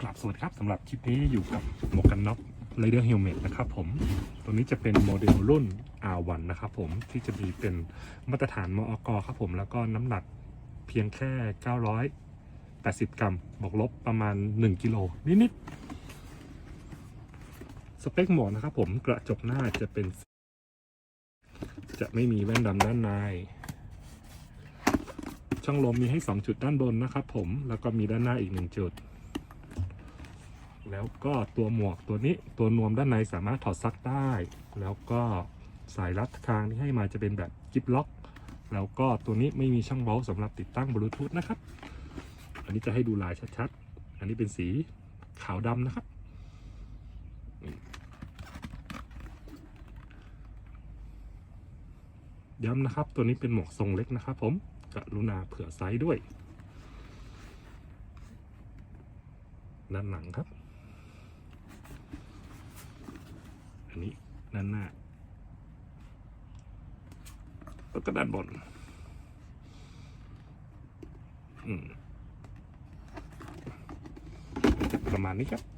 กลับสวัสดีครับสำหรับคลิปนี้อยู่กับหมวกกันน็อก Rider Helmet นะครับผมตัวนี้จะเป็นโมเดลรุ่น R1 นะครับผมที่จะมีเป็นมาตรฐานมอกครับผมแล้วก็น้ำหนักเพียงแค่ 980 กรัมบวกลบประมาณ 1 กิโลนิดๆสเปคหมวกนะครับผมกระจกหน้าจะเป็น จะไม่มีแว่นดำด้านในช่องลมมีให้ 2 จุดด้านบนนะครับผมแล้วก็มีด้านหน้าอีก 1 จุด แล้วก็ตัวหมวกตัวนี้ตัวนวมด้านในสามารถถอดซักได้ แล้วก็สายรัดคางที่ให้มาจะเป็นแบบกิฟล็อก แล้วก็ตัวนี้ไม่มีช่องเว้าสำหรับติดตั้งบลูทูธนะครับ อันนี้จะให้ดูลายชัดๆ อันนี้เป็นสีขาวดำนะครับ ย้ำนะครับ ตัวนี้เป็นหมวกทรงเล็กนะครับผมกรุณาเผื่อไซส์ด้วยด้านหลังครับ อั นนี้ด้านหน้าแล้วก็ด้านบนประมาณนี้ครับ